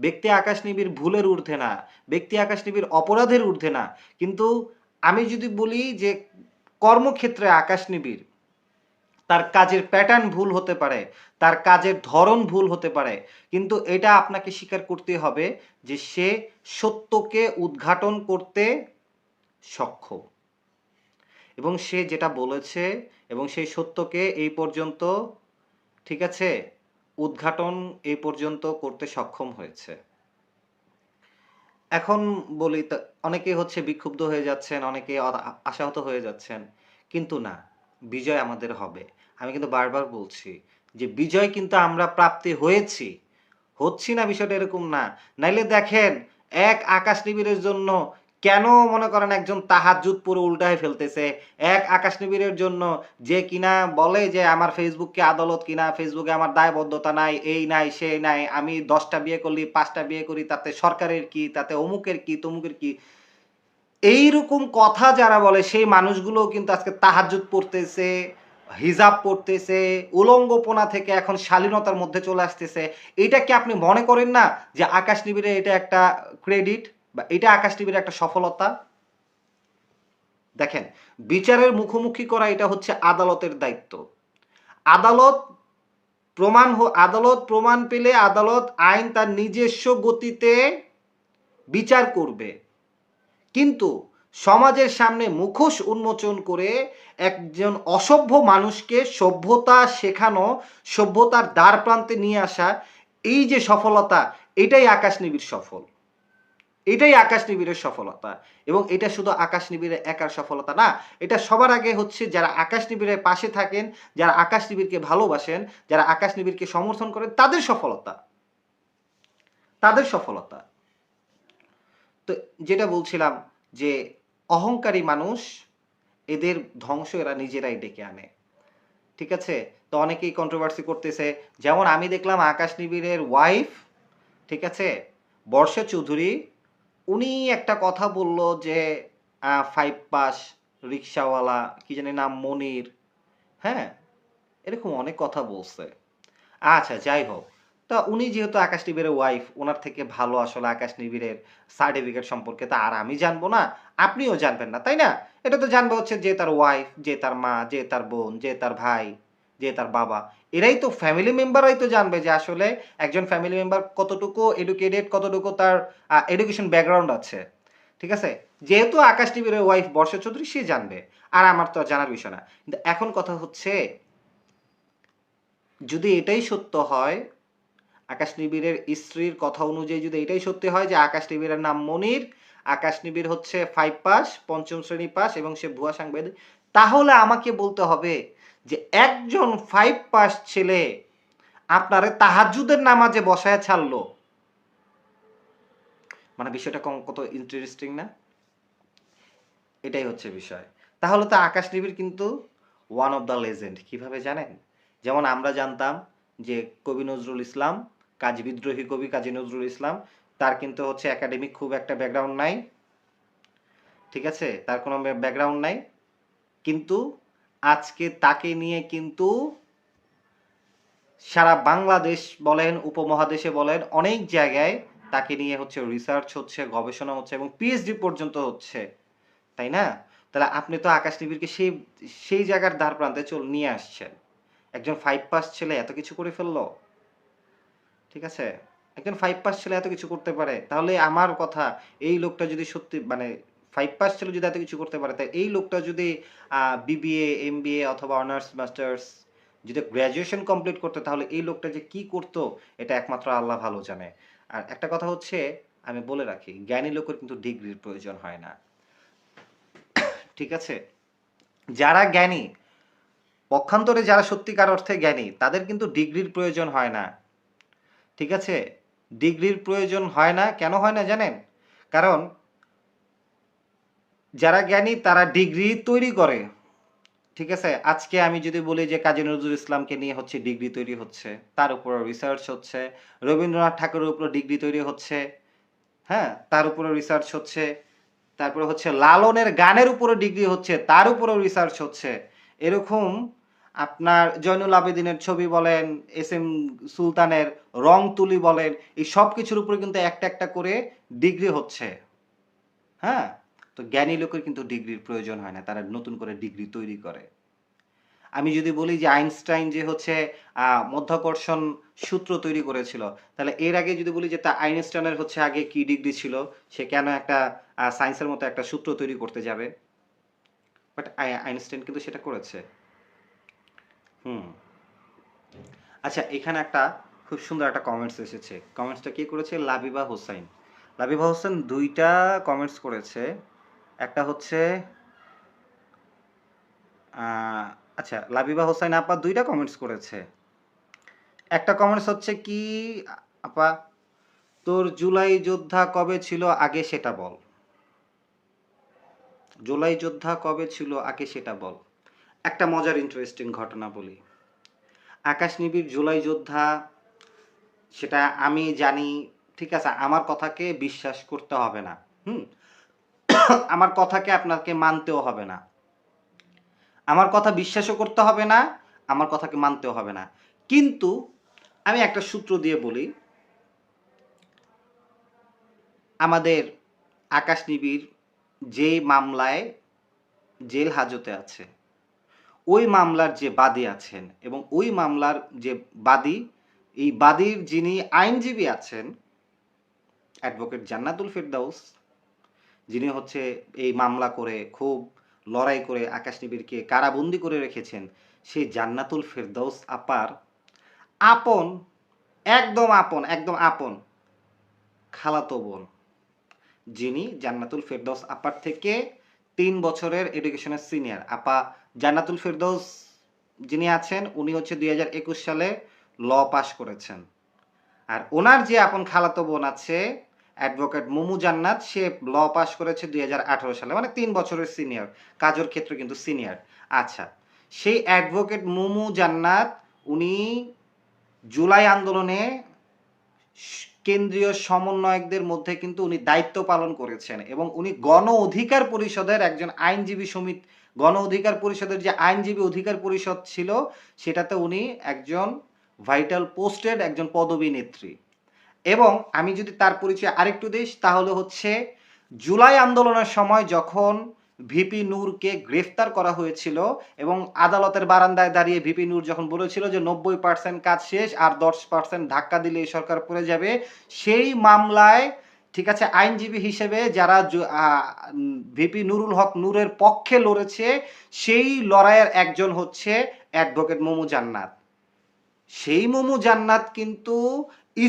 ব্যক্তি আকাশনিবির ভুলের ঊর্ধ্বে না, ব্যক্তি আকাশনিবির অপরাধের ঊর্ধ্বে না। কিন্তু আমি যদি বলি যে কর্মক্ষেত্রে আকাশনিবির তার কাজের প্যাটার্ন ভুল হতে পারে, তার কাজের ধরন ভুল হতে পারে, কিন্তু এটা আপনাকে স্বীকার করতে হবে যে সে সত্যকে উদ্ঘাটন করতে সক্ষম। এবং সে যেটা বলেছে এবং সেই সত্যকে এই পর্যন্ত, ঠিক আছে? উদ্ঘাটন এই পর্যন্ত করতে সক্ষম হয়েছে। এখন বলি অনেকে হচ্ছে বিক্ষুব্ধ হয়ে যাচ্ছেন অনেকে আশাহত হয়ে যাচ্ছেন, কিন্তু না, বিজয় আমাদের হবে। আমি কিন্তু বারবার বলছি যে বিজয় কিন্তু আমরা প্রাপ্তি হয়েছি, হচ্ছি না বিষয়টা এরকম না। নাইলে দেখেন, এক আকাশ নিবিড়ের জন্য কেন মনে করেন একজন তাহাজুদ পুরো উল্টায় ফেলতেছে? এক আকাশ নিবিড়ের জন্য যে কিনা বলে যে, আমার ফেসবুককে আদালত কিনা, ফেসবুকে আমার দায়বদ্ধতা নাই, এই নাই, সেই নাই, আমি দশটা বিয়ে করলি, পাঁচটা বিয়ে করি, তাতে সরকারের কি, তাতে অমুকের কি, তমুকের কি? এইরকম কথা যারা বলে, সেই মানুষগুলো কিন্তু আজকে তাহাজুদ পড়তেছে, হিজাব পড়তেছে, উলঙ্গপনা থেকে এখন শালীনতার মধ্যে চলে আসতেছে। এটা কি আপনি মনে করেন না যে আকাশ নিবিড়ে এটা একটা ক্রেডিট? বা এটা আকাশ নিবিড়ে একটা সফলতা। দেখেন, বিচারের মুখোমুখি করা এটা হচ্ছে আদালতের দায়িত্ব। আদালত প্রমাণ আদালত প্রমাণ পেলে আদালত আইন তার নিজস্ব গতিতে বিচার করবে। কিন্তু সমাজের সামনে মুখোশ উন্মোচন করে একজন অসভ্য মানুষকে সভ্যতা শেখানো, সভ্যতার দ্বার প্রান্তে নিয়ে আসা, এই যে সফলতা, এটাই আকাশ নিবিড় সফল। এটাই আকাশ নিবিড়ের সফলতা। এবং এটা শুধু আকাশ নিবিড়ের একার সফলতা না, এটা সবার আগে হচ্ছে যারা আকাশ নিবিড়ের পাশে থাকেন, যারা আকাশ নিবিড়কে ভালোবাসেন, যারা আকাশ নিবিড়কে সমর্থন করেন, তাদের সফলতা। তাদের সফলতা। তো যেটা বলছিলাম যে অহংকারী মানুষ, এদের ধ্বংস এরা নিজেরাই ডেকে আনে। ঠিক আছে? তো অনেকেই কন্ট্রোভার্সি করতেছে, যেমন আমি দেখলাম আকাশ নিবিড়ের ওয়াইফ ঠিক আছে? বর্ষা চৌধুরী উনি একটা কথা বলল যে ফাইভ পাস রিক্সাওয়ালা কি জানি নাম মনির হ্যাঁ? এরকম অনেক কথা বলছে। আচ্ছা যাই হোক। তা উনি যেহেতু আকাশ নিবিড়ের ওয়াইফ ওনার থেকে ভালো আসলে আকাশ নিবিড়ের সার্টিফিকেট সম্পর্কে তা আর আমি জানব না, আপনিও জানবেন না, তাই না? এটা তো জানবে হচ্ছে যে তার ওয়াইফ যে তার মা, যে তার বোন, যে তার ভাই, যে তার বাবা এরাই তো ফ্যামিলি মেম্বাররাই তো জানবে যে আসলে একজন ফ্যামিলি মেম্বার কতটুকু এডুকেটেড কতটুকু তার এডুকেশন ব্যাকগ্রাউন্ড আছে। ঠিক আছে? যেহেতু আকাশ টিভির ওয়াইফ বর্ষা চৌধুরী, সে জানবে। আর আমার তো জানার বিষয় না। কিন্তু এখন কথা হচ্ছে, যদি এটাই সত্য হয়, আকাশ নিবিড়ের স্ত্রীর কথা অনুযায়ী যদি এটাই সত্যি হয় যে আকাশ নিবিড়ের নাম মনির, আকাশ নিবিড় হচ্ছে ফাইভ পাস, পঞ্চম শ্রেণি পাস এবং সে ভুয়া সাংবাদিক, তাহলে আমাকে বলতে হবে যে একজন ফাইভ পাস ছেলে আপনারে তাহাজুদের নামাজে বসায় ছাড়লো। মানে বিষয়টা কম- কত ইন্টারেস্টিং না? এটাই হচ্ছে বিষয়। তাহলে তো আকাশ নিবিড় কিন্তু ওয়ান অফ দ্য লেজেন্ড কীভাবে জানেন? যেমন আমরা জানতাম যে কবি নজরুল ইসলাম, কাজ বিদ্রোহী কবি কাজী নজরুল ইসলাম, তার কিন্তু হচ্ছে একাডেমিক খুব একটা ব্যাকগ্রাউন্ড নাই। ঠিক আছে? তার কোনো ব্যাকগ্রাউন্ড নাই। কিন্তু আজকে তাকে নিয়ে কিন্তু সারা বাংলাদেশ বলেন, উপমহাদেশে বলেন, অনেক জায়গায় তাকে নিয়ে হচ্ছে রিসার্চ হচ্ছে, গবেষণা হচ্ছে এবং পিএইচডি পর্যন্ত হচ্ছে। তাই না? তাহলে আপনি তো আকাশ নিবিড়কে সেই সেই জায়গার দ্বার প্রান্তে চল, নিয়ে আসছেন। একজন ফাইভ পাস ছেলে এত কিছু করে ফেলল। ঠিক আছে? একজন ফাইভ পাস ছেলে এত কিছু করতে পারে। তাহলে আমার কথা, এই লোকটা যদি সত্যি মানে ফাইভ পাস ছেলে যদি এত কিছু করতে পারে তাই এই লোকটা যদি বিবিএ এম অথবা অনার্স, মাস্টার্স যদি গ্র্যাজুয়েশন কমপ্লিট করতে, তাহলে এই লোকটা যে কি করতো, এটা একমাত্র আল্লাহ ভালো জানে। আর একটা কথা হচ্ছে, আমি বলে রাখি, জ্ঞানী লোকের কিন্তু ডিগ্রির প্রয়োজন হয় না। ঠিক আছে? যারা জ্ঞানী, পক্ষান্তরে যারা সত্যিকার অর্থে জ্ঞানী, তাদের কিন্তু ডিগ্রির প্রয়োজন হয় না। ঠিক আছে? ডিগ্রির প্রয়োজন হয় না। কেন হয় না জানেন? কারণ যারা জ্ঞানী, তারা ডিগ্রি তৈরি করে। ঠিক আছে? আজকে আমি যদি বলি যে কাজী নজরুল ইসলামকে নিয়ে হচ্ছে ডিগ্রি তৈরি হচ্ছে, তার উপর রিসার্চ হচ্ছে, রবীন্দ্রনাথ ঠাকুরের উপর ডিগ্রি তৈরি হচ্ছে হ্যাঁ? তার উপরে রিসার্চ হচ্ছে, তারপরে হচ্ছে লালনের গানের উপরে ডিগ্রি হচ্ছে, তার উপরেও রিসার্চ হচ্ছে। এরকম আপনার জয়নুল আবেদিনের ছবি বলেন, এস এম সুলতানের রং তুলি বলেন, এই সব কিছুর উপরে কিন্তু একটা একটা করে ডিগ্রি হচ্ছে। হ্যাঁ? তো জ্ঞানী লোকের কিন্তু ডিগ্রির প্রয়োজন হয় না, তারা নতুন করে ডিগ্রি তৈরি করে। আমি যদি বলি যে আইনস্টাইন যে হচ্ছে মধ্যাকর্ষণ সূত্র তৈরি করেছিল, তাহলে এর আগে যদি বলি যে তা আইনস্টাইনের হচ্ছে আগে কি ডিগ্রি ছিল, সে কেন একটা সায়েন্সের মতো একটা সূত্র তৈরি করতে যাবে? বাট আইনস্টাইন কিন্তু সেটা করেছে। হুম। আচ্ছা এখানে একটা খুব সুন্দর একটা কমেন্টস এসেছে। কমেন্টসটা কি করেছে? লাবিবা হোসাইন। লাবিবা হোসেন দুইটা কমেন্টস করেছে। একটা হচ্ছে আচ্ছা লাবিবা হোসাইন আপা দুইটা কমেন্টস করেছে। একটা কমেন্টস হচ্ছে কি, আপা, তোর জুলাই যোদ্ধা কবে ছিল, আগে সেটা বল। জুলাই যোদ্ধা কবে ছিল, আগে সেটা বল। একটা মজার ইন্টারেস্টিং ঘটনা বলি। আকাশ নিবিড় জুলাই যোদ্ধা, সেটা আমি জানি, ঠিক আছে, আমার কথাকে বিশ্বাস করতে হবে না। হুম? আমার কথাকে আপনাকে মানতেও হবে না। আমার কথা বিশ্বাসও করতে হবে না, আমার কথাকে মানতেও হবে না। কিন্তু আমি একটা সূত্র দিয়ে বলি, আমাদের আকাশ নিবিড় যে মামলায় জেল হাজতে আছে, ওই মামলার যে বাদী আছেন এবং ওই মামলার যে বাদী, এই বাদীর যিনি আইনজীবী আছেন, অ্যাডভোকেট জান্নাতুল ফেরদাউস যিনি হচ্ছে এই মামলা করে, খুব লড়াই করে আকাশ নিবিড়কে কারাবন্দি করে রেখেছেন সেই জান্নাতুল ফেরদাউস আপার আপন, একদম আপন একদম আপন খালাতো বোন, যিনি জান্নাতুল ফেরদৌস আপার থেকে তিন বছরের এডুকেশনের সিনিয়র। আপা জান্নাতুল ফেরদৌস যিনি আছেন, উনি হচ্ছে দুই হাজার একুশ সালে ল পাশ করেছেন। আর ওনার যে আপন খালাতো বোন আছে অ্যাডভোকেট মুমু জান্নাত, সে ল পাশ করেছে দুই হাজার আঠারো সালে মানে তিন বছরের সিনিয়র, কাজের ক্ষেত্রে কিন্তু সিনিয়র। আচ্ছা সেই অ্যাডভোকেট মুমু জান্নাত, উনি জুলাই আন্দোলনে কেন্দ্রীয় সমন্বয়কদের মধ্যে কিন্তু উনি দায়িত্ব পালন করেছেন এবং উনি গণ অধিকার পরিষদের একজন আইনজীবী সমিতি, গণ অধিকার পরিষদের যে আইনজীবী অধিকার পরিষদ ছিল, সেটাতে উনি একজন ভাইটাল পোস্টেড একজন পদবী নেত্রী। এবং আমি যদি তার পরিচয় আরেকটু দিই, তাহলে হচ্ছে জুলাই আন্দোলনের সময় যখন ভিপি নূরকে গ্রেফতার করা হয়েছিল এবং আদালতের বারান্দায় দাঁড়িয়ে ভিপি নূর যখন বলেছিল যে নব্বই পার্সেন্ট কাজ শেষ আর দশ পার্সেন্ট ধাক্কা দিলে এই সরকার পড়ে যাবে, সেই মামলায় ঠিক আছে, আইনজীবী হিসেবে যারা ভিপি নুরুল হক নূরের পক্ষে লড়েছে, সেই লড়াইয়ের একজন হচ্ছে অ্যাডভোকেট মোমু জান্নাত। সেই মোমু জান্নাত কিন্তু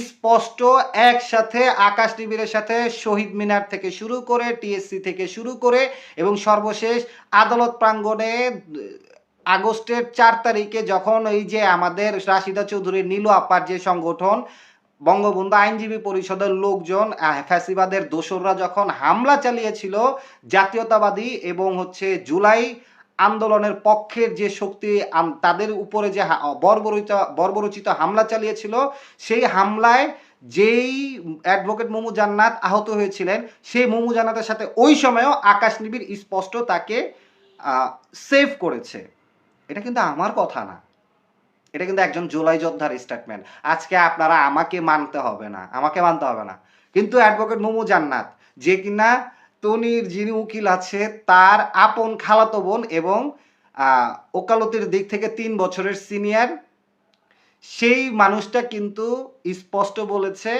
স্পষ্ট একসাথে আকাশ টিভির সাথে শহীদ মিনার থেকে শুরু করে টিএসসি থেকে শুরু করে এবং সর্বশেষ আদালত প্রাঙ্গণে আগস্টের চার তারিখে যখন এই যে আমাদের রাশিদা চৌধুরী নীলু আপার যে সংগঠন, বঙ্গবন্ধু আইনজীবী পরিষদের লোকজন ফ্যাসিবাদের দোসররা যখন হামলা চালিয়েছিল জাতীয়তাবাদী এবং হচ্ছে জুলাই আন্দোলনের পক্ষের যে শক্তি তাদের উপরে যে বর্বরিত, বর্বরচিত হামলা চালিয়েছিল, সেই হামলায় যেই অ্যাডভোকেট মোমু জান্নাত আহত হয়েছিলেন, সেই মোমু জান্নাতের সাথে ওই সময়ও আকাশ নিবিড় স্পষ্ট তাকে সেভ করেছে। এটা কিন্তু আমার কথা না। এটা কিন্তু একজন জুলাই যোদ্ধার স্টেটমেন্ট আজকে আপনারা আমাকে মানতে হবে না, আমাকে মানতে হবে না। কিন্তু অ্যাডভোকেট মোমু জান্নাত, যে কিনা তনির যিনি উকিল আছে, তার আপন খালাতো বোন এবং ওকালতির দিক থেকে তিন বছরের সিনিয়র। সেই মানুষটা কিন্তু স্পষ্ট বলেছে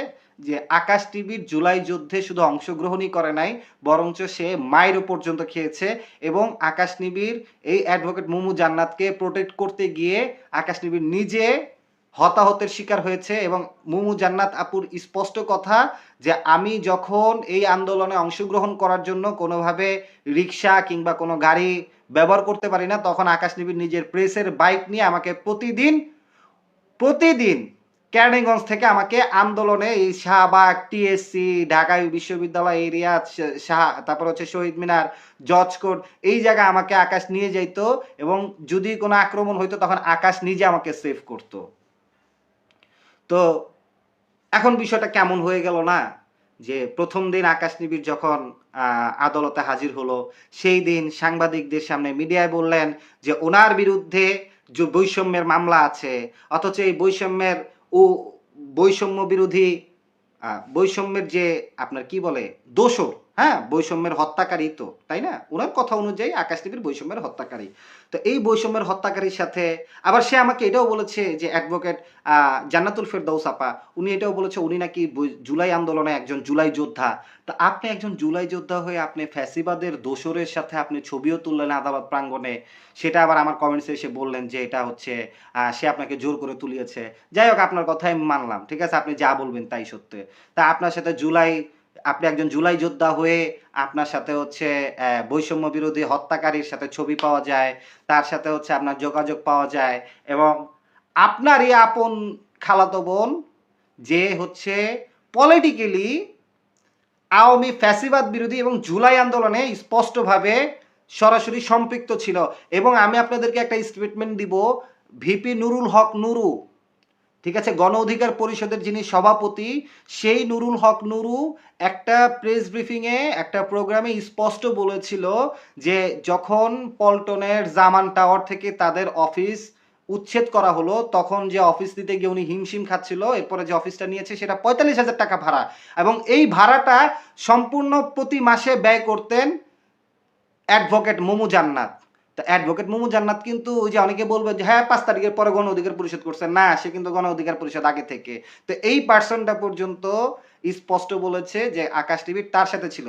যে আকাশ টিভির জুলাই যুদ্ধে শুধু অংশগ্রহণই করে নাই, বরঞ্চ সে মায়েরও পর্যন্ত খেয়েছে এবং আকাশ নিবিড় এই অ্যাডভোকেট মুমু জান্নাতকে প্রোটেক্ট করতে গিয়ে আকাশ নিবিড় নিজে হতাহতের শিকার হয়েছে এবং মুমু জান্নাত আপুর স্পষ্ট কথা যে আমি যখন এই আন্দোলনে অংশগ্রহণ করার জন্য কোনোভাবে রিক্সা কিংবা কোনো গাড়ি ব্যবহার করতে পারি না, তখন আকাশ নিবিড় নিজের প্রেসের বাইক নিয়ে আমাকে প্রতিদিন প্রতিদিন ক্যানিগঞ্জ থেকে আমাকে আন্দোলনে এই শাহবাগ, টিএসসি, ঢাকা বিশ্ববিদ্যালয় এরিয়া শাহ, তারপর হচ্ছে শহীদ মিনার জজ কোর্ট এই জায়গায় আমাকে আকাশ নিয়ে যাইতো এবং যদি কোনো আক্রমণ হইতো তখন আকাশ নিজে আমাকে সেভ করতো। তো এখন বিষয়টা কেমন হয়ে গেল না? যে প্রথম দিন আকাশ নিবিড় যখন আদালতে হাজির হলো, সেই দিন সাংবাদিকদের সামনে মিডিয়ায় বললেন যে ওনার বিরুদ্ধে যে বৈষম্যের মামলা আছে, অথচ এই বৈষম্যের ও বৈষম্য বিরোধী বৈষম্যের যে আপনার কি বলে, দোষর হ্যাঁ বৈষম্যের হত্যাকারী তো, তাই না? ওনার কথা অনুযায়ী আকাশ টিভির বৈষম্যের হত্যাকারী। তো এই বৈষম্যের হত্যাকারীর সাথে আবার সে আমাকে এটাও বলেছে যে অ্যাডভোকেট জান্নাতুল ফেরদৌস আপা, উনি এটাও বলেছে উনি নাকি জুলাই আন্দোলনে একজন জুলাই যোদ্ধা। তা আপনি একজন জুলাই যোদ্ধা হয়ে আপনি ফ্যাসিবাদের দোসরের সাথে আপনি ছবিও তুললেন আদালত প্রাঙ্গণে। সেটা আবার আমার কমেন্টসে এসে বললেন যে এটা হচ্ছে সে আপনাকে জোর করে তুলিয়েছে। যাই হোক, আপনার কথাই মানলাম, ঠিক আছে? আপনি যা বলবেন তাই সত্যি। তা আপনার সাথে জুলাই আপনি একজন জুলাই যোদ্ধা হয়ে আপনার সাথে হচ্ছে বৈষম্য বিরোধী হত্যাকারীর সাথে ছবি পাওয়া যায়, তার সাথে হচ্ছে আপনার যোগাযোগ পাওয়া যায় এবং আপনারই আপন খালাতো বোন যে হচ্ছে পলিটিক্যালি আওয়ামী ফ্যাসিবাদ বিরোধী এবং জুলাই আন্দোলনে স্পষ্টভাবে সরাসরি সম্পৃক্ত ছিল। এবং আমি আপনাদেরকে একটা স্টেটমেন্ট দিব, ভিপি নুরুল হক নুরু। ঠিক আছে? গণ অধিকার পরিষদের যিনি সভাপতি, সেই নুরুল হক নুরু একটা প্রেস ব্রিফিংয়ে একটা প্রোগ্রামে স্পষ্ট বলেছিল যে যখন পল্টনের জামান টাওয়ার থেকে তাদের অফিস উচ্ছেদ করা হলো, তখন যে অফিস দিতে গিয়ে উনি হিমশিম খাচ্ছিল, এরপরে যে অফিসটা নিয়েছে সেটা পঁয়তাল্লিশ হাজার টাকা ভাড়া। এবং এই ভাড়াটা সম্পূর্ণ প্রতি মাসে ব্যয় করতেন অ্যাডভোকেট মোমু জান্নাত। তো অ্যাডভোকেট মোমু জান্নাত কিন্তু ওই যে অনেকে বলবে যে হ্যাঁ পাঁচ তারিখের পরে গণ অধিকার পরিষদ করছে। না, সে কিন্তু গণ অধিকার পরিষদ আগে থেকে। তো এই পার্সনটা পর্যন্ত স্পষ্ট বলেছে যে, আকাশ টিভি তার সাথে ছিল।